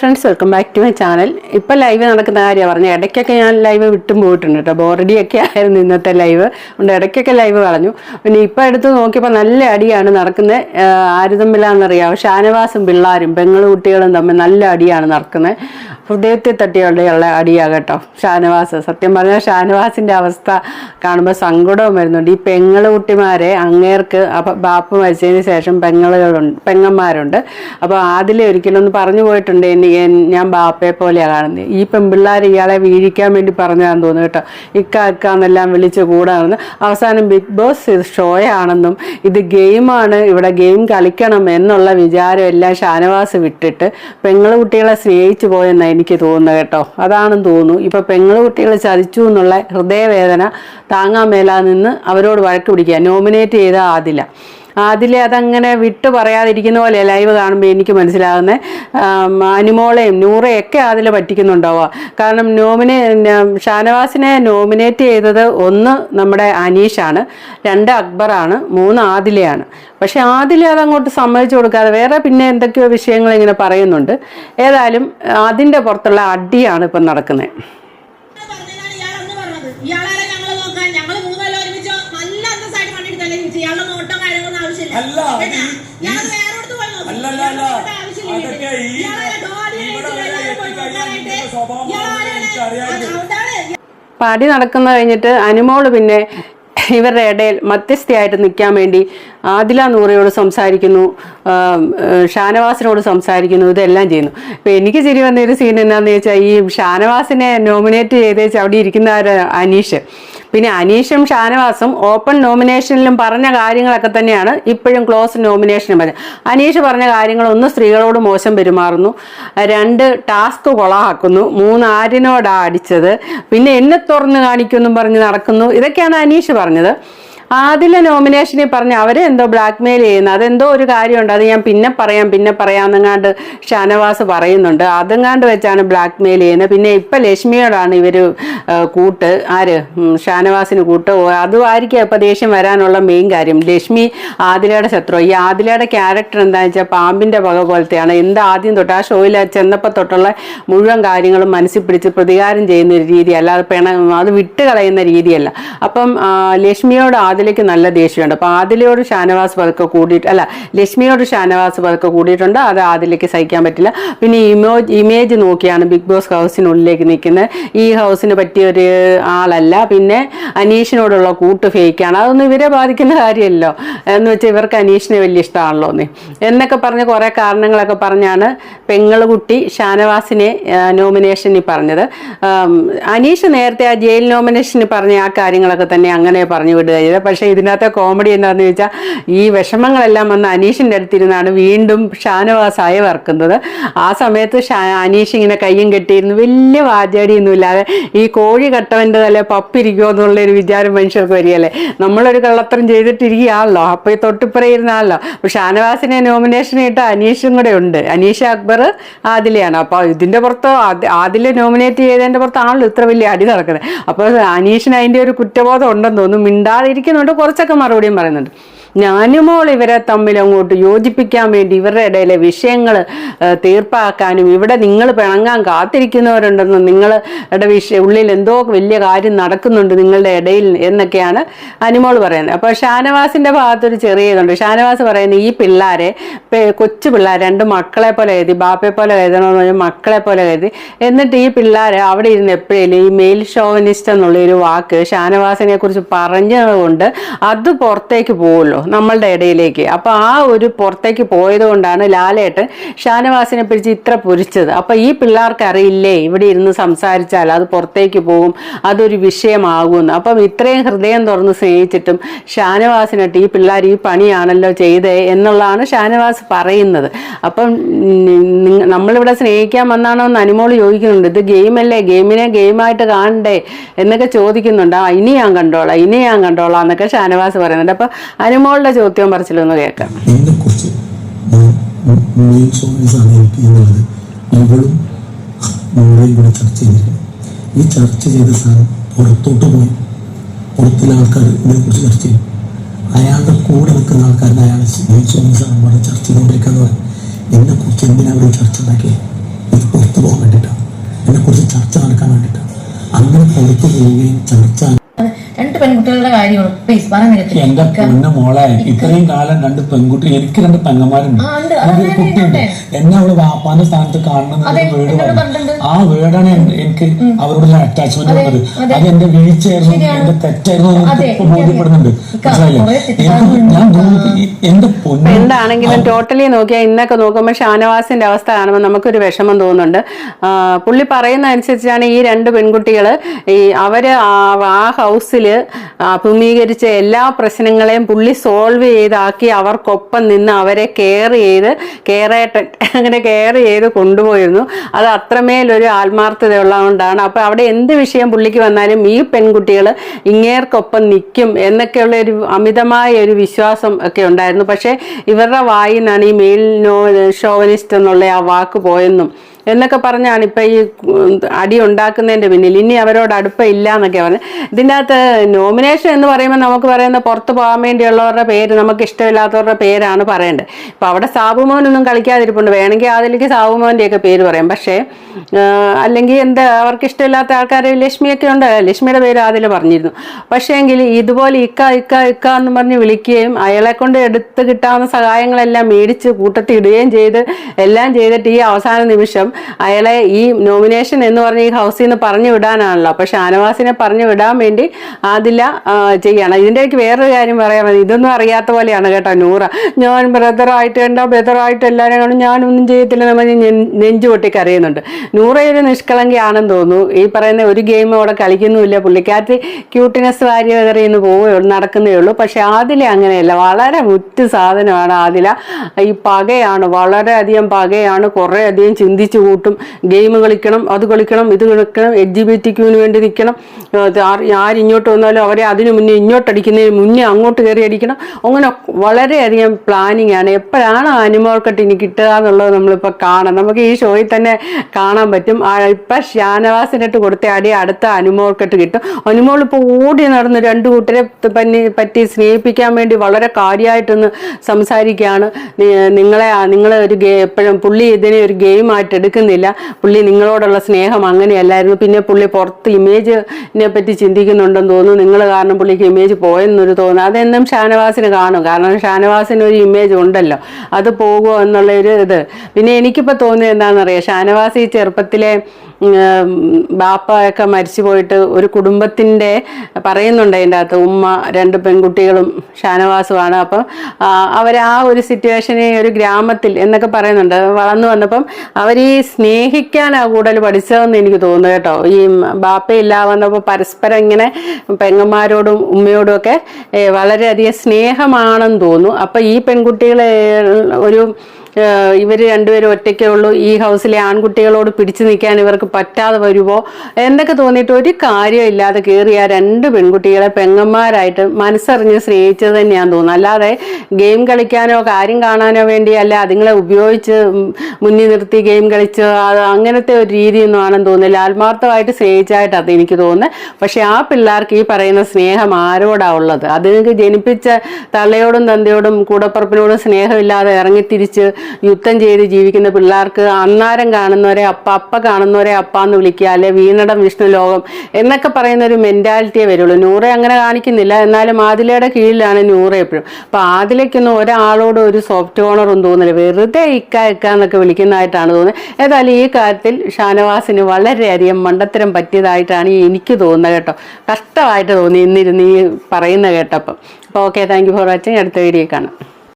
Friends welcome back to my channel ഇപ്പം live നടക്കുന്ന കാര്യമാണ് പറഞ്ഞത് ഇടയ്ക്കൊക്കെ ഞാൻ ലൈവ് വിട്ടും പോയിട്ടുണ്ട് കേട്ടോ ബോറടിയൊക്കെ ആയിരുന്നു ഇന്നത്തെ ലൈവ് അതുകൊണ്ട് ഇടയ്ക്കൊക്കെ ലൈവ് കളഞ്ഞു. പിന്നെ ഇപ്പം എടുത്ത് നോക്കിയപ്പോൾ നല്ല അടിയാണ് നടക്കുന്നത് ആര് തമ്മിലാണെന്നറിയാം ഷാനവാസും പിള്ളാരും പെങ്ങൾ കുട്ടികളും തമ്മിൽ നല്ല അടിയാണ് നടക്കുന്നത് ഹൃദയത്തെ തട്ടിയുള്ള അടിയാണ് കേട്ടോ ഷാനവാസ്. സത്യം പറഞ്ഞാൽ ഷാനവാസിന്റെ അവസ്ഥ കാണുമ്പോൾ സങ്കടവും വരുന്നുണ്ട്. ഈ പെങ്ങൾ കുട്ടിമാരെ അങ്ങേർക്ക് അപ്പം ബാപ്പ മരിച്ചതിന് ശേഷം പെങ്ങളുകളുണ്ട് പെങ്ങന്മാരുണ്ട്. അപ്പോൾ ആദിലെ ഒരിക്കലും പറഞ്ഞു പോയിട്ടുണ്ട്. എനി- എൻ- ഞാൻ ബാപ്പയെ പോലെയാണ് കാണുന്നത് ഈ പെൺപിള്ളേർ ഇയാളെ വീഴിക്കാൻ വേണ്ടി പറഞ്ഞതാണെന്ന് തോന്നുന്നു കേട്ടോ. ഇക്ക ഇക്ക എന്നെല്ലാം വിളിച്ച് കൂടാണെന്ന്. അവസാനം ബിഗ് ബോസ് ഇത് ഷോയാണെന്നും ഇത് ഗെയിമാണ് ഇവിടെ ഗെയിം കളിക്കണം എന്നുള്ള വിചാരം എല്ലാം ഷാനവാസ് വിട്ടിട്ട് പെങ്ങളുകുട്ടികളെ സ്നേഹിച്ചു പോയെന്നാണ് എനിക്ക് തോന്നുന്നത് കേട്ടോ. അതാണെന്ന് തോന്നുന്നു. ഇപ്പം പെങ്ങൾ കുട്ടികളെ ചതിച്ചു എന്നുള്ള ഹൃദയവേദന താങ്ങാൻ മേലാ നിന്ന് അവരോട് വഴക്ക് പിടിക്കുക. നോമിനേറ്റ് ചെയ്താൽ ആദില. അതിലെ അതങ്ങനെ വിട്ടു പറയാതിരിക്കുന്ന പോലെ ലൈവ് കാണുമ്പോൾ എനിക്ക് മനസ്സിലാകുന്നത് അനുമോളെയും നൂറയും ഒക്കെ അതിൽ പറ്റിക്കുന്നുണ്ടാവുക. കാരണം നോമിനേ ഷാനവാസിനെ നോമിനേറ്റ് ചെയ്തത് ഒന്ന് നമ്മുടെ അനീഷാണ് രണ്ട് അക്ബറാണ് മൂന്ന് ആദിലയാണ്. പക്ഷെ ആദില അതങ്ങോട്ട് സമ്മതിച്ചു കൊടുക്കാതെ വേറെ പിന്നെ എന്തൊക്കെയോ വിഷയങ്ങൾ ഇങ്ങനെ പറയുന്നുണ്ട്. ഏതായാലും അതിന്റെ പുറത്തുള്ള അടിയാണ് ഇപ്പം നടക്കുന്നത് അല്ല. നോട്ടം ആവശ്യമില്ല അതൊക്കെ. ഈ- ഇവിടെ വരെ എത്തിക്കഴിഞ്ഞാൽ സ്വഭാവം എനിക്കറിയാമായിരുന്നു. അതുകൊണ്ടാണ് നടക്കുന്ന കഴിഞ്ഞിട്ട് അനുമോൾ പിന്നെ ഇവരുടെ ഇടയിൽ മധ്യസ്ഥയായിട്ട് നിൽക്കാൻ വേണ്ടി ആദില നൂറയോട് സംസാരിക്കുന്നു ഷാനവാസിനോട് സംസാരിക്കുന്നു ഇതെല്ലാം ചെയ്യുന്നു. ഇപ്പം എനിക്ക് ചിരി വന്ന ഒരു സീൻ എന്താണെന്ന് വെച്ചാൽ ഈ ഷാനവാസിനെ നോമിനേറ്റ് ചെയ്തേച്ച് അവിടെ ഇരിക്കുന്ന ഒരു അനീഷ്. പിന്നെ അനീഷും ഷാനവാസും ഓപ്പൺ നോമിനേഷനിലും പറഞ്ഞ കാര്യങ്ങളൊക്കെ തന്നെയാണ് ഇപ്പോഴും ക്ലോസ് നോമിനേഷനും പറഞ്ഞത്. അനീഷ് പറഞ്ഞ കാര്യങ്ങൾ ഒന്ന് സ്ത്രീകളോട് മോശം പെരുമാറുന്നു രണ്ട് ടാസ്ക് കൊളാക്കുന്നു മൂന്ന് ആരിനോടാ അടിച്ചത് പിന്നെ എന്നെ തുറന്ന് കാണിക്കുമെന്നും പറഞ്ഞ് നടക്കുന്നു. ഇതൊക്കെയാണ് അനീഷ് പറഞ്ഞത്. ആദ്യത്തെ നോമിനേഷനിൽ പറഞ്ഞ് അവരെ എന്തോ ബ്ലാക്ക് മെയിൽ ചെയ്യുന്നു. അതെന്തോ ഒരു കാര്യമുണ്ട്. അത് ഞാൻ പിന്നെ പറയാം പിന്നെ പറയാമെന്നങ്ങാണ്ട് ഷാനവാസ് പറയുന്നുണ്ട്. അതെങ്ങാണ്ട് വെച്ചാണ് ബ്ലാക്ക് മെയിൽ ചെയ്യുന്നത്. പിന്നെ ഇപ്പം ലക്ഷ്മിയോടാണ് ഇവർ കൂട്ട്. ആര്? ഷാനവാസിന് കൂട്ട്. അതുമായിരിക്കും ഇപ്പം ദേഷ്യം വരാനുള്ള മെയിൻ കാര്യം. ലക്ഷ്മി ആദിലയുടെ ശത്രു. ഈ ആദിലയുടെ ക്യാരക്ടർ എന്താണെന്ന് വെച്ചാൽ പാമ്പിന്റെ പക പോലത്തെയാണ്. എന്ത് ആദ്യം തൊട്ട് ആ ഷോയിൽ ചെന്നപ്പോൾ തൊട്ടുള്ള മുഴുവൻ കാര്യങ്ങളും മനസ്സിൽ പിടിച്ച് പ്രതികാരം ചെയ്യുന്ന ഒരു രീതി അല്ലാതെ പിണ അത് വിട്ട് കളയുന്ന രീതിയല്ല. അപ്പം ലക്ഷ്മിയോട് ലക്ഷ്മിയോട് ആദിലേക്ക് നല്ല ദേഷ്യമുണ്ട്. അപ്പോൾ ആദിലയോട് ഷാനവാസ് പതുക്കെ കൂടിയിട്ട് അല്ല ലക്ഷ്മിയോട് ഷാനവാസ് പതുക്കെ കൂടിയിട്ടുണ്ട്. അത് ആദിലയ്ക്ക് സഹിക്കാൻ പറ്റില്ല. പിന്നെ ഇമോ ഇമേജ് നോക്കിയാണ് ബിഗ് ബോസ് ഹൗസിനുള്ളിലേക്ക് നിൽക്കുന്നത്. ഈ ഹൗസിന് പറ്റിയ ഒരു ആളല്ല. പിന്നെ അനീഷിനോടുള്ള കൂട്ട് ഫേക്കാണ്. അതൊന്നും ഇവരെ ബാധിക്കുന്ന കാര്യമല്ലോ. എന്ന് വെച്ചാൽ ഇവർക്ക് അനീഷിനെ വലിയ ഇഷ്ടമാണല്ലോ നീ എന്നൊക്കെ പറഞ്ഞ് കുറേ കാരണങ്ങളൊക്കെ പറഞ്ഞാണ് പെങ്ങളുകുട്ടി ഷാനവാസിനെ നോമിനേഷനിൽ പറഞ്ഞത്. അനീഷ് നേരത്തെ ആ ജയിൽ നോമിനേഷനിൽ പറഞ്ഞ ആ കാര്യങ്ങളൊക്കെ തന്നെ അങ്ങനെ പറഞ്ഞു വിടുക പക്ഷേ ഇതിനകത്തെ കോമഡി എന്താണെന്ന് ചോദിച്ചാൽ ഈ വിഷമങ്ങളെല്ലാം വന്ന് അനീഷിന്റെ അടുത്തിരുന്നാണ് വീണ്ടും ഷാനവാസായി വറക്കുന്നത് ആ സമയത്ത് ഷാ അനീഷ് ഇങ്ങനെ കയ്യും കെട്ടിയിരുന്നു. വലിയ വാചാടിയൊന്നുമില്ലാതെ ഈ കോഴി കട്ടവന്റെ തല പപ്പിരിക്കുമോ എന്നുള്ളൊരു വിചാരം മനുഷ്യർക്ക് വരികയല്ലേ? നമ്മളൊരു കള്ളത്തരം ചെയ്തിട്ടിരിക്കുകയാണല്ലോ. അപ്പോൾ ഈ തൊട്ടിപ്പുറയിരുന്നാണല്ലോ അപ്പോൾ ഷാനവാസിനെ നോമിനേഷൻ ഇട്ട അനീഷും കൂടെ ഉണ്ട്. അനീഷ് അക്ബർ ആദിലയാണ്. അപ്പോൾ ഇതിന്റെ പുറത്തോ ആദില നോമിനേറ്റ് ചെയ്തതിന്റെ പുറത്താണല്ലോ ഇത്ര വലിയ അടി നടക്കുന്നത്. അപ്പോൾ അനീഷിന് അതിന്റെ ഒരു കുറ്റബോധം ഉണ്ടെന്ന് തോന്നുന്നു. മിണ്ടാതിരിക്കുന്നുണ്ട് കുറച്ചൊക്കെ മറുപടിയും പറയുന്നുണ്ട്. ഞാനുമോൾ ഇവരെ തമ്മിൽ അങ്ങോട്ട് യോജിപ്പിക്കാൻ വേണ്ടി ഇവരുടെ ഇടയിലെ വിഷയങ്ങൾ തീർപ്പാക്കാനും ഇവിടെ നിങ്ങൾ പിണങ്ങാൻ കാത്തിരിക്കുന്നവരുണ്ടെന്നും നിങ്ങളുടെ വിഷയ ഉള്ളിൽ എന്തോ വലിയ കാര്യം നടക്കുന്നുണ്ട് നിങ്ങളുടെ ഇടയിൽ എന്നൊക്കെയാണ് അനുമോൾ പറയുന്നത്. അപ്പോൾ ഷാനവാസിന്റെ ഭാഗത്തൊരു ചെറിയ ഇതുണ്ട്. ഷാനവാസ് പറയുന്നത് ഈ പിള്ളേരെ കൊച്ചു പിള്ളേർ രണ്ട് മക്കളെ പോലെ കരുതി ബാപ്പയെ പോലെ കരുതണമെന്ന് പറഞ്ഞാൽ മക്കളെ പോലെ കരുതി എന്നിട്ട് ഈ പിള്ളേരെ അവിടെ ഇരുന്ന് എപ്പോഴേലും ഈ മെയിൽ ഷോവനിസ്റ്റ് എന്നുള്ള ഒരു വാക്ക് ഷാനവാസിനെ കുറിച്ച് പറഞ്ഞതുകൊണ്ട് അത് പുറത്തേക്ക് പോകുമല്ലോ നമ്മളുടെ ഇടയിലേക്ക്. അപ്പോൾ ആ ഒരു പുറത്തേക്ക് പോയത് കൊണ്ടാണ് ലാലേട്ടൻ ഷാനവാസിനെ പിടിച്ച് ഇത്ര പൊരിച്ചത്. അപ്പോൾ ഈ പിള്ളേർക്ക് അറിയില്ലേ ഇവിടെ ഇരുന്ന് സംസാരിച്ചാൽ അത് പുറത്തേക്ക് പോകും അതൊരു വിഷയമാകുമെന്ന്. അപ്പം ഇത്രയും ഹൃദയം തുറന്ന് സ്നേഹിച്ചിട്ടും ഷാനവാസിനിട്ട് ഈ പിള്ളേർ ഈ പണിയാണല്ലോ ചെയ്തേ എന്നുള്ളതാണ് ഷാനവാസ് പറയുന്നത്. അപ്പം നമ്മളിവിടെ സ്നേഹിക്കാൻ വന്നാണോ എന്ന് അനുമോൾ ചോദിക്കുന്നുണ്ട്. ഇത് ഗെയിമല്ലേ ഗെയിമിനെ ഗെയിമായിട്ട് കാണണ്ടേ എന്നൊക്കെ ചോദിക്കുന്നുണ്ട്. ആ ഇനി ഞാൻ കണ്ടോളാം ഇനി ഞാൻ കണ്ടോളാം എന്നൊക്കെ ഷാനവാസ് പറയുന്നുണ്ട്. അപ്പം അനുമോളുടെ ചോദ്യം പറച്ചിലൊന്ന് കേൾക്കാം. ചർച്ച ഈ ചർച്ച ചെയ്ത സാധനം പുറത്തോട്ട് പോയി. പുറത്തുള്ള ആൾക്കാർ ഇതിനെക്കുറിച്ച് ചർച്ച ചെയ്യും. അയാളുടെ കൂടെ നിൽക്കുന്ന അയാൾ ചർച്ച ചെയ്തുകൊണ്ടിരിക്കാന്ന് പറയും. എന്നെക്കുറിച്ച് എന്തിനാ അവർ ചർച്ച ഉണ്ടാക്കിയത് ഇതിപ്പോ ചർച്ച നടക്കാൻ വേണ്ടിയിട്ടാണ് അങ്ങനെ പുറത്തു പോവുകയും ചർച്ച രണ്ട് പെൺകുട്ടികളുടെ കാര്യമാണ്. പ്ലീസ് പറഞ്ഞു എന്റെ പൊന്ന മോളെ ഇത്രയും കാലം രണ്ട് പെൺകുട്ടി എനിക്ക് രണ്ട് പെങ്ങന്മാരുണ്ട്. ഒരു കുട്ടിയുണ്ട്. എന്നെ അവൾ വാപ്പാന്റെ സ്ഥാനത്ത് കാണണം അതെ, എന്നൊരു വീട് പറഞ്ഞു ആ വീടാണ് എനിക്ക് അവരോടുള്ള അറ്റാച്ച്മെന്റ് ഉള്ളത്. അതെ. എന്റെ വീഴ്ചയായിരുന്നു. എന്റെ തെറ്റായിരുന്നു. ബോധ്യപ്പെടുന്നുണ്ട്. മനസ്സിലായില്ലേ. ഞാൻ എന്റെ പൊന്നു എന്താണെങ്കിലും ടോട്ടലി നോക്കിയാൽ ഇന്നൊക്കെ നോക്കുമ്പോൾ ഷാനവാസിന്റെ അവസ്ഥ കാണുമ്പോൾ നമുക്കൊരു വിഷമം തോന്നുന്നുണ്ട്. പുള്ളി പറയുന്ന അനുസരിച്ചാണ് ഈ രണ്ട് പെൺകുട്ടികൾ ഈ അവർ ആ- ആ ഹൗസിൽ അഭിമുഖീകരിച്ച എല്ലാ പ്രശ്നങ്ങളെയും പുള്ളി സോൾവ് ചെയ്താക്കി അവർക്കൊപ്പം നിന്ന് അവരെ കെയർ ചെയ്ത് കെയറേട്ടൻ അങ്ങനെ കെയർ ചെയ്ത് കൊണ്ടുപോയിരുന്നു. അത് അത്രമേൽ ഒരു ആത്മാർത്ഥതയുള്ളതുകൊണ്ടാണ്. അപ്പോൾ അവിടെ എന്ത് വിഷയം പുള്ളിക്ക് വന്നാലും ഈ പെൺകുട്ടികൾ ഇങ്ങേർക്കൊപ്പം നിൽക്കും എന്നൊക്കെയുള്ള ഒരു അമിതമായ ഒരു വിശ്വാസം ഒക്കെ ഉണ്ടായിരുന്നു. പക്ഷേ ഇവരുടെ വായിൽ നിന്നാണ് ഈ മെയിൽ നോ ഷോവനിസ്റ്റ് എന്നുള്ള ആ വാക്ക് പോയെന്നും എന്നൊക്കെ പറഞ്ഞാണ് ഇപ്പം ഈ അടി ഉണ്ടാക്കുന്നതിന്റെ പിന്നിൽ. ഇനി അവരോട് അടുപ്പം ഇല്ല എന്നൊക്കെ പറഞ്ഞു. ഇതിന്റെ അകത്ത് നോമിനേഷൻ എന്ന് പറയുമ്പോൾ നമുക്ക് പറയുന്ന പുറത്ത് പോകാൻ വേണ്ടിയുള്ളവരുടെ പേര് നമുക്ക് ഇഷ്ടമില്ലാത്തവരുടെ പേരാണ് പറയേണ്ടത്. ഇപ്പം അവിടെ സാബുമോനൊന്നും കളിക്കാതിരിപ്പുണ്ട്. വേണമെങ്കിൽ അതിലേക്ക് സാബുമോന്റെയൊക്കെ പേര് പറയാം. പക്ഷേ അല്ലെങ്കിൽ എന്താ അവർക്ക് ഇഷ്ടമില്ലാത്ത ആൾക്കാർ ലക്ഷ്മിയൊക്കെ ഉണ്ട്. ലക്ഷ്മിയുടെ പേര് അതിൽ പറഞ്ഞിരുന്നു. പക്ഷേ എങ്കിൽ ഇതുപോലെ ഇക്ക ഇക്ക ഇക്ക എന്ന് പറഞ്ഞ് വിളിക്കുകയും അയാളെ കൊണ്ട് എടുത്ത് കിട്ടാവുന്ന സഹായങ്ങളെല്ലാം മേടിച്ച് കൂട്ടത്തിടുകയും ചെയ്ത് എല്ലാം ചെയ്തിട്ട് ഈ അവസാന നിമിഷം അയാളെ ഈ നോമിനേഷൻ എന്ന് പറഞ്ഞ് ഈ ഹൗസിൽ നിന്ന് പറഞ്ഞു വിടാനാണല്ലോ. അപ്പോൾ ഷാനവാസിനെ പറഞ്ഞു വിടാൻ വേണ്ടി ആദില ചെയ്യണം. ഇതിന്റെ ഇടയ്ക്ക് വേറൊരു കാര്യം പറയാൻ മതി. ഇതൊന്നും അറിയാത്ത പോലെയാണ് കേട്ടോ നൂറ. ഞാൻ ബ്രദറായിട്ട് എന്റെ ബ്രദറായിട്ട് എല്ലാവരും കാണും ഞാനൊന്നും ചെയ്യത്തില്ല നമ്മൾ നെഞ്ചു പൊട്ടി നൂറയൊരു നിഷ്കളങ്കയാണെന്ന് തോന്നുന്നു. ഈ പറയുന്ന ഒരു ഗെയിം അവിടെ കളിക്കുന്നുമില്ല. പുള്ളിക്കാരത്തി ക്യൂട്ടിനെസ് വാരി എറിയുന്നു പോവുകയുള്ളൂ നടക്കുന്നേ ഉള്ളൂ. പക്ഷെ ആദില അങ്ങനെയല്ല. വളരെ മുറ്റ് സാധനമാണ് ആദില. ഈ പകയാണ് വളരെയധികം പകയാണ്. കുറേ അധികം ചിന്തിച്ചു കൂട്ടും ഗെയിം കളിക്കണം അത് കളിക്കണം ഇത് കളിക്കണം എച്ച് ജി ബി ടിക്കുവിന് വേണ്ടി നിൽക്കണം. ആരിങ്ങോട്ട് ആര് ആര് വന്നാലും അവരെ അതിനു മുന്നേ ഇങ്ങോട്ട് അടിക്കുന്നതിന് മുന്നേ അങ്ങോട്ട് കയറി അടിക്കണം. അങ്ങനെ വളരെയധികം പ്ലാനിങ് ആണ്. എപ്പോഴാണ് അനിമോൾ കട്ട് ഇനി കിട്ടുക എന്നുള്ളത് നമ്മളിപ്പോൾ കാണാം. നമുക്ക് ഈ ഷോയിൽ തന്നെ കാണാൻ പറ്റും. ഇപ്പം ഷാനവാസിനിട്ട് കൊടുത്ത അടി അടുത്ത അനുമോൾ കട്ട് കിട്ടും. അനുമോൾ ഇപ്പോൾ ഓടി നടന്ന് രണ്ട് കൂട്ടരെ പറ്റി പറ്റി സ്നേഹിപ്പിക്കാൻ വേണ്ടി വളരെ കാര്യമായിട്ടൊന്ന് സംസാരിക്കുകയാണ്. നിങ്ങളെ നിങ്ങളെ ഒരു ഗെ എപ്പോഴും പുള്ളി ഇതിനെ ഒരു ഗെയിം ഗെയിമായിട്ട് എടുക്കുന്നില്ല. പുള്ളി നിങ്ങളോടുള്ള സ്നേഹം അങ്ങനെയല്ലായിരുന്നു. പിന്നെ പുള്ളി പുറത്ത് ഇമേജിനെ പറ്റി ചിന്തിക്കുന്നുണ്ടെന്ന് തോന്നുന്നു. നിങ്ങൾ കാരണം പുള്ളിക്ക് ഇമേജ് പോയെന്നൊരു തോന്നുന്നു. അതെന്നും ഷാനവാസിന് കാണും. കാരണം ഷാനവാസിന് ഒരു ഇമേജ് ഉണ്ടല്ലോ. അത് പോകുമോ എന്നുള്ള ഒരു ഇത്. പിന്നെ എനിക്കിപ്പോൾ തോന്നിയത് എന്താണെന്നറിയാം? ഷാനവാസ് ഈ ചെറുപ്പത്തിലെ ബാപ്പയൊക്കെ മരിച്ചു പോയിട്ട് ഒരു കുടുംബത്തിന്റെ പറയുന്നുണ്ട് അതിന്റെ അകത്ത് ഉമ്മ രണ്ട് പെൺകുട്ടികളും ഷാനവാസുമാണ്. അപ്പം അവർ ആ ഒരു സിറ്റുവേഷനെ ഒരു ഗ്രാമത്തിൽ എന്നൊക്കെ പറയുന്നുണ്ട്. വളർന്നു വന്നപ്പം അവർ ഈ സ്നേഹിക്കാനാണ് കൂടുതൽ പഠിച്ചതെന്ന് എനിക്ക് തോന്നുന്നു കേട്ടോ. ഈ ബാപ്പയില്ല വന്നപ്പോൾ പരസ്പരം ഇങ്ങനെ പെങ്ങന്മാരോടും ഉമ്മയോടും ഒക്കെ വളരെയധികം സ്നേഹമാണെന്ന് തോന്നുന്നു. അപ്പം ഈ പെൺകുട്ടികളെ ഒരു ഇവർ രണ്ടുപേരും ഒറ്റയ്ക്കേ ഉള്ളൂ. ഈ ഹൗസിലെ ആൺകുട്ടികളോട് പിടിച്ചു നിൽക്കാൻ ഇവർക്ക് പറ്റാതെ വരുമോ? എന്നൊക്കെ തോന്നിയിട്ട് ഒരു കാര്യമില്ലാതെ കയറിയ ആ രണ്ട് പെൺകുട്ടികളെ പെങ്ങന്മാരായിട്ട് മനസ്സറിഞ്ഞ് സ്നേഹിച്ചത് തന്നെയാന്ന് തോന്നുന്നു. അല്ലാതെ ഗെയിം കളിക്കാനോ കാര്യം കാണാനോ വേണ്ടി അല്ല അതുങ്ങളെ ഉപയോഗിച്ച് മുന്നിൽ നിർത്തി ഗെയിം കളിച്ച് അങ്ങനത്തെ ഒരു രീതിയൊന്നും ആണെന്ന് തോന്നുന്നില്ല. ആത്മാർത്ഥമായിട്ട് സ്നേഹിച്ചായിട്ടത് എനിക്ക് തോന്നുന്നത് പക്ഷെ ആ പിള്ളേർക്ക് ഈ പറയുന്ന സ്നേഹം ആരോടാ ഉള്ളത്? അതിങ്ങൾക്ക് ജനിപ്പിച്ച തള്ളയോടും തന്തയോടും കൂടപ്പുറപ്പിനോടും സ്നേഹമില്ലാതെ ഇറങ്ങിത്തിരിച്ച് യുദ്ധം ചെയ്ത് ജീവിക്കുന്ന പിള്ളേർക്ക് അന്നാരം കാണുന്നവരെ അപ്പ അപ്പ കാണുന്നവരെ അപ്പ എന്ന് വിളിക്കുക അല്ലെ വീണടം വിഷ്ണു ലോകം എന്നൊക്കെ പറയുന്ന ഒരു മെന്റാലിറ്റിയെ വരുള്ളൂ. നൂറെ അങ്ങനെ കാണിക്കുന്നില്ല. എന്നാലും ആദിലയുടെ കീഴിലാണ് നൂറ എപ്പോഴും. അപ്പൊ ആദിലേക്കൊന്നും ഒരാളോട് ഒരു സോഫ്റ്റ് കോണറും തോന്നില്ല വെറുതെ ഇക്ക ഇക്ക എന്നൊക്കെ വിളിക്കുന്നതായിട്ടാണ് തോന്നുന്നത്. ഏതായാലും ഈ കാര്യത്തിൽ ഷാനവാസിന് വളരെയധികം മണ്ടത്തരം പറ്റിയതായിട്ടാണ് എനിക്ക് തോന്നുന്നത് കേട്ടോ. കഷ്ടമായിട്ട് തോന്നി ഇന്നിരുന്ന് ഈ പറയുന്ന കേട്ടപ്പം. അപ്പോൾ okay thank you for watching അടുത്ത വീഡിയോ കാണാം.